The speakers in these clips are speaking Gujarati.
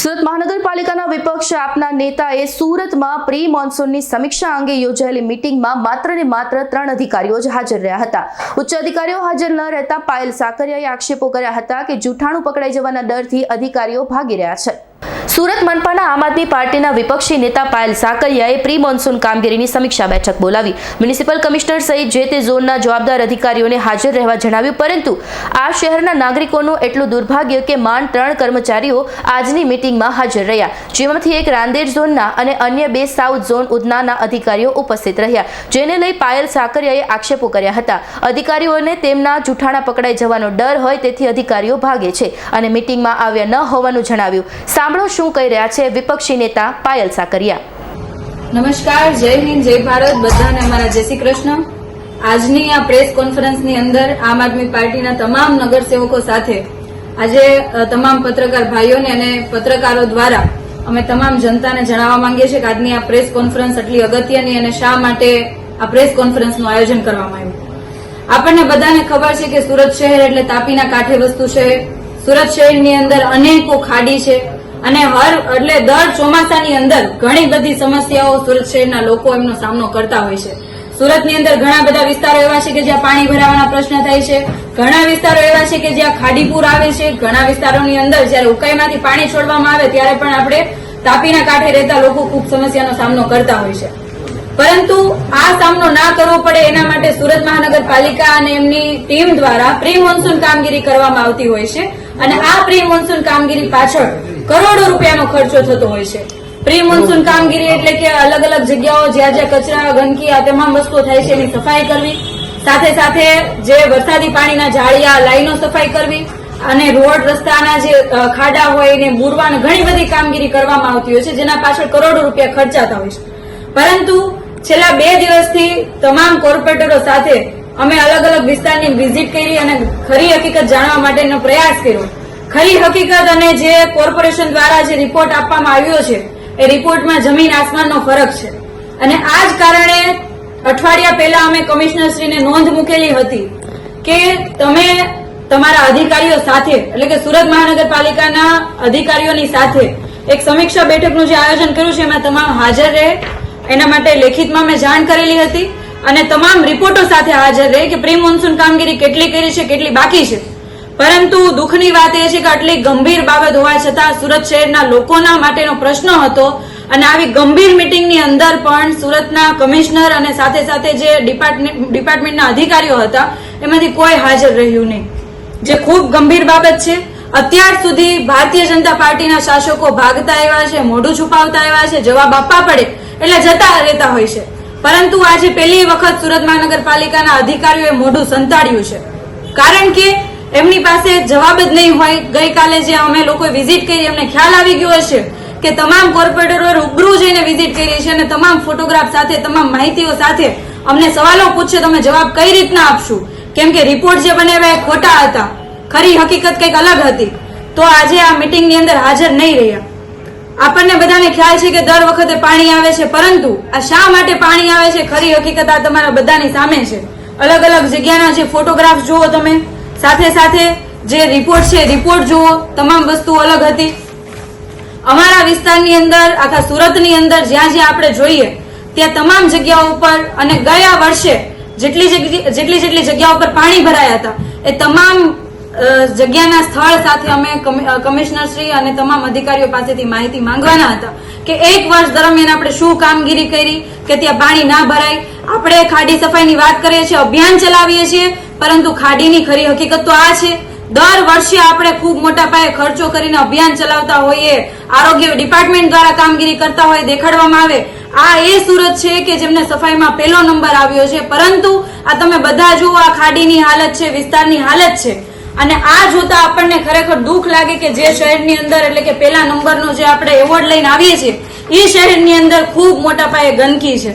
સુરત મહાનગરપાલિકાના વિપક્ષ આપના નેતાએ સુરતમાં પ્રી મોન્સૂનની સમીક્ષા અંગે યોજાયેલી મિટિંગમાં માત્ર ને માત્ર ત્રણ અધિકારીઓ જ હાજર રહ્યા હતા. ઉચ્ચ અધિકારીઓ હાજર ન રહેતા પાયલ સાકરિયાએ આક્ષેપો કર્યા હતા કે જૂઠાણું પકડાઈ જવાના ડરથી અધિકારીઓ ભાગી રહ્યા છે. સુરત મનપાના આમ આદમી પાર્ટીના વિપક્ષી નેતા પાયલ સાકરિયાએ પ્રી મોન્સૂન કામગીરીની સમીક્ષા બેઠક બોલાવી. મ્યુનિસિપલ કમિશનર સહિત જે તે ઝોનના જવાબદાર અધિકારીઓને હાજર રહેવા જણાવ્યું, પરંતુ આ શહેરના નાગરિકોનું એટલું દુર્ભાગ્ય કે માંડ ત્રણ કર્મચારીઓ આજની મિટિંગમાં હાજર રહ્યા. જેમાંથી એક રાંદેર ઝોનના અને અન્ય બે સાઉથ ઝોન ઉધનાના અધિકારીઓ ઉપસ્થિત રહ્યા, જેને લઈ પાયલ સાકરિયાએ આક્ષેપો કર્યા હતા. અધિકારીઓને તેમના જૂઠાણા પકડાઈ જવાનો ડર હોય, તેથી અધિકારીઓ ભાગે છે અને મિટિંગમાં આવ્યા ન હોવાનું જણાવ્યું. સાંભળો શું કહી રહ્યા છે વિપક્ષી નેતા પાયલ સાકરિયા? નમસ્કાર, જય હિન્દ, જય ભારત. બધાને અમારા જય શ્રી કૃષ્ણ. આજની આ પ્રેસ કોન્ફરન્સની અંદર આમ આદમી પાર્ટીના તમામ નગરસેવકો સાથે આજે તમામ પત્રકાર ભાઈઓને અને પત્રકારો દ્વારા અમે તમામ જનતાને જણાવવા માંગીએ છીએ કે આજની આ પ્રેસ કોન્ફરન્સ એટલી અગત્યની અને શા માટે આ પ્રેસ કોન્ફરન્સનું આયોજન કરવામાં આવ્યું? આપણને બધાને ખબર છે કે સુરત શહેર એટલે તાપીના કાંઠે વસ્તુ છે સુરત શહેરની અંદર અનેકો ખાડી છે. અને હર એટલે દર ચોમાસાની અંદર ઘણી બધી સમસ્યાઓ સુરત શહેરના લોકો એમનો સામનો કરતા હોય છે. સુરતની અંદર ઘણા બધા વિસ્તારો એવા છે કે જ્યાં પાણી ભરાવાના પ્રશ્ન થાય છે. ઘણા વિસ્તારો એવા છે કે જ્યાં ખાડીપુર આવે છે. ઘણા વિસ્તારોની અંદર જયારે ઉકાઈમાંથી પાણી છોડવામાં આવે ત્યારે પણ આપણે તાપીના કાંઠે રહેતા લોકો ખૂબ સમસ્યાનો સામનો કરતા હોય છે. પરંતુ આ સામનો ના કરવો પડે એના માટે સુરત મહાનગરપાલિકા અને એમની ટીમ દ્વારા પ્રી મોન્સૂન કામગીરી કરવામાં આવતી હોય છે. અને આ પ્રી મોન્સૂન કામગીરી પાછળ કરોડો રૂપિયાનો ખર્ચો થતો હોય છે. પ્રી મોન્સૂન કામગીરી એટલે કે અલગ અલગ જગ્યાઓ, જ્યાં જ્યાં કચરા, ગંદકી આ તમામ વસ્તુઓ થાય છે એની સફાઈ કરવી. સાથે સાથે જે વરસાદી પાણીના જાળિયા, લાઈનો સફાઈ કરવી અને રોડ રસ્તાના જે ખાડા હોય એને બુરવાની ઘણી બધી કામગીરી કરવામાં આવતી હોય છે, જેના પાછળ કરોડો રૂપિયા ખર્ચાતા હોય છે. પરંતુ છેલ્લા બે દિવસથી તમામ કોર્પોરેટરો સાથે અમે અલગ અલગ વિસ્તારની વિઝિટ કરી અને ખરી હકીકત જાણવા માટેનો પ્રયાસ કર્યો. ખરી હકીકત અને જે કોર્પોરેશન દ્વારા જે રિપોર્ટ આપવામાં આવ્યો છે, એ રિપોર્ટમાં જમીન આસમાનનો ફરક છે. અને આ જ કારણે અઠવાડિયા પહેલા અમે કમિશનરશ્રીને નોંધ મૂકેલી હતી કે તમે તમારા અધિકારીઓ સાથે, એટલે કે સુરત મહાનગરપાલિકાના અધિકારીઓની સાથે એક સમીક્ષા બેઠકનું જે આયોજન કર્યું છે, એમાં તમામ હાજર રહે. એના માટે લેખિતમાં મેં જાણ કરેલી હતી અને તમામ રિપોર્ટો સાથે હાજર રહે કે પ્રી મોન્સૂન કામગીરી કેટલી કરી છે, કેટલી બાકી છે. પરંતુ દુઃખની વાત એ છે કે આટલી ગંભીર બાબત હોવા છતાં સુરત શહેરના લોકોના માટેનો પ્રશ્ન હતો અને આવી ગંભીર મિટિંગની અંદર પણ સુરતના કમિશનર અને સાથે સાથે જે ડિપાર્ટમેન્ટ ડિપાર્ટમેન્ટના અધિકારીઓ હતા, એમાંથી કોઈ હાજર રહ્યું નહીં. જે ખૂબ ગંભીર બાબત છે, અત્યાર સુધી ભારતીય જનતા પાર્ટીના શાસકો ભાગતા આવ્યા છે, મોઢું છુપાવતા આવ્યા છે, જવાબ આપવા પડે એટલે જતા રહેતા હોય છે. પરંતુ આજે પહેલી વખત સુરત મહાનગરપાલિકાના અધિકારીઓએ મોઢું સંતાડ્યું છે. કારણ કે એમની પાસે જવાબ જ નહીં હોય. ગઈકાલે જે અમે લોકોએ વિઝિટ કરી એમને ખ્યાલ આવી ગયો હશે કે તમામ કોર્પોરેટરો રૂબરૂ જઈને વિઝિટ કરી છે અને તમામ ફોટોગ્રાફ સાથે, તમામ માહિતીઓ સાથે અમને સવાલો પૂછશે, તમે જવાબ કઈ રીતના આપશું? કેમ કે રિપોર્ટ જે બનાવ્યા એ ખોટા હતા. ખરી હકીકત કંઈક અલગ હતી. તો આજે આ મિટિંગની અંદર હાજર નહીં રહ્યા. આપણને બધાને ખ્યાલ છે કે દર વખતે પાણી આવે છે, પરંતુ આ શા માટે પાણી આવે છે? ખરી હકીકત આ તમારા બધાની સામે છે. અલગ અલગ જગ્યાના જે ફોટોગ્રાફ જુઓ તમે સાથે સાથે જે રિપોર્ટ છે રિપોર્ટ જુઓ, તમામ વસ્તુ અલગ હતી. અમારા વિસ્તારની અંદર આખા સુરતની અંદર જ્યાં જ્યાં આપણે જોઈએ, ત્યાં તમામ જગ્યાઓ ઉપર અને ગયા વર્ષે જેટલી જેટલી જેટલી જગ્યાઓ ઉપર પાણી ભરાયા હતા, એ તમામ જગ્યાના સ્થળ સાથે અમે કમિશનર શ્રી અને તમામ અધિકારીઓ પાસેથી માહિતી માંગવાના હતા કે એક વર્ષ દરમિયાન આપણે શું કામગીરી કરી, કે ત્યાં પાણી ના ભરાય. આપણે ખાડી સફાઈની વાત કરીએ છીએ, અભિયાન ચલાવીએ છીએ પરંતુ ખાડીની ખરી હકીકત તો આ છે. દર વર્ષે આપણે ખૂબ મોટા પાયે ખર્ચો કરીને અભિયાન ચલાવતા હોઈએ. આરોગ્ય ડિપાર્ટમેન્ટ દ્વારા કામગીરી કરતા હોય દેખાડવામાં આવે. આ એ સુરત છે કે જેમને સફાઈમાં પહેલો નંબર આવ્યો છે. પરંતુ આ તમે બધા જુઓ, આ ખાડીની હાલત છે, વિસ્તારની હાલત છે. અને આ જોતા આપણને ખરેખર દુઃખ લાગે કે જે શહેરની અંદર એટલે કે પહેલા નંબરનો જે આપણે એવોર્ડ લઈને આવીએ છીએ, એ શહેરની અંદર ખૂબ મોટા પાયે ગંદકી છે.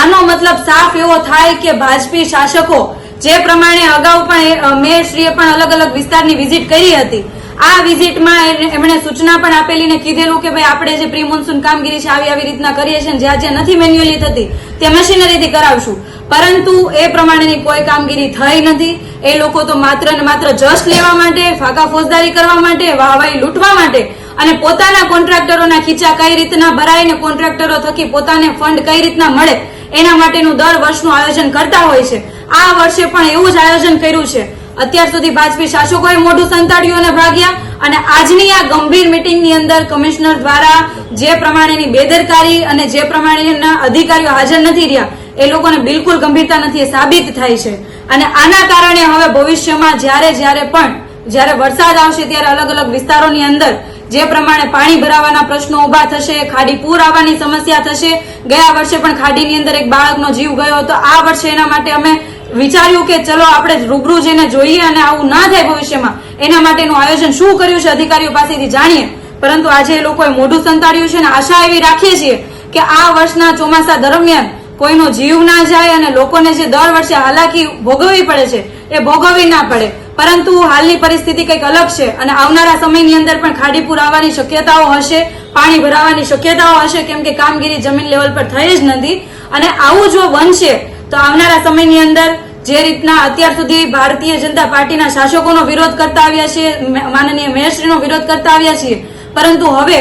આનો મતલબ સાફ એવો થાય કે ભાજપી શાસકો જે પ્રમાણે અગાઉ પણ મેયરશ્રીએ પણ અલગ અલગ વિસ્તારની વિઝિટ કરી હતી. આ વિઝિટમાં એમણે સૂચના પણ આપેલી ને કીધેલું કે ભાઈ, આપણે જે પ્રી મોન્સૂન કામગીરી છે, આવી આવી રીતના કરીએ છીએ જ્યાં જ્યાં નથી મેન્યુઅલી થતી, તે મશીનરીથી કરાવશું. પરંતુ એ પ્રમાણેની કોઈ કામગીરી થઈ નથી. એ લોકો તો માત્ર ને માત્ર જશ લેવા માટે, ફાકા ફોજદારી કરવા માટે, વાહવાહી લૂંટવા માટે અને પોતાના કોન્ટ્રાક્ટરોના ખીચા કઈ રીતના ભરાય ને કોન્ટ્રાક્ટરો થકી પોતાને ફંડ કઈ રીતના મળે, એના માટેનું દર વર્ષનું આયોજન કરતા હોય છે. આ વર્ષે પણ એવું જ આયોજન કર્યું છે. અત્યાર સુધી ભાજપી શાસકોએ મોઢું સંતાડ્યું અને ભાગ્યા અને આજની આ ગંભીર મિટિંગની અંદર કમિશનર દ્વારા જે પ્રમાણેની બેદરકારી અને જે પ્રમાણેના અધિકારીઓ હાજર નથી રહ્યા, એ લોકોને બિલકુલ ગંભીરતા નથી એ સાબિત થાય છે. અને આના કારણે હવે ભવિષ્યમાં જ્યારે જ્યારે પણ, જ્યારે વરસાદ આવશે ત્યારે અલગ અલગ વિસ્તારોની અંદર જે પ્રમાણે પાણી ભરાવાના પ્રશ્નો ઊભા થશે, ખાડી પૂર આવવાની સમસ્યા થશે, ગયા વર્ષે પણ ખાડીની અંદર એક બાળકનો જીવ ગયો હતો, આ વર્ષે એના માટે અમે વિચાર્યું કે ચલો આપણે રૂબરૂ જઈને જોઈએ અને આવું ના થાય ભવિષ્યમાં, એના માટેનું આયોજન શું કર્યું છે અધિકારીઓ પાસેથી જાણીએ. પરંતુ આજે એ લોકોએ મોઢું સંતાડ્યું છે અને આશા એવી રાખીએ છીએ કે આ વર્ષના ચોમાસા દરમિયાન કોઈનો જીવ ના જાય અને લોકોને જે દર વર્ષે હાલાકી ભોગવવી પડે છે, એ ભોગવવી ના પડે. પરંતુ હાલની પરિસ્થિતિ કંઈક અલગ છે અને આવનારા સમયની અંદર પણ ખાડીપુર આવવાની શક્યતાઓ હશે, પાણી ભરાવાની શક્યતાઓ હશે, કેમ કે કામગીરી જમીન લેવલ પર થઈ જ નથી. અને આવું જો બનશે, તો આવનારા સમયની અંદર જે રીતના અત્યાર સુધી ભારતીય જનતા પાર્ટીના શાસકોનો વિરોધ કરતા આવ્યા છીએ માનનીય મેયરશ્રીનો વિરોધ કરતા આવ્યા છીએ. પરંતુ હવે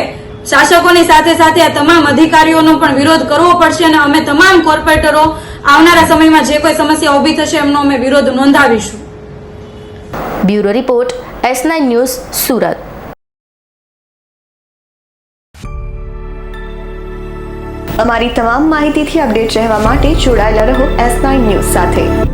શાસકોની સાથે સાથે આ તમામ અધિકારીઓનો પણ વિરોધ કરવો પડશે અને અમે તમામ કોર્પોરેટરો આવનારા સમયમાં જે કોઈ સમસ્યા ઊભી થશે એમનો અમે વિરોધ નોંધાવીશું. Bureau report S nine news Surat. અમારી તમામ માહિતીથી અપડેટ રહેવા માટે જોડાયેલા રહો એસ નાઇન ન્યૂઝ સાથે.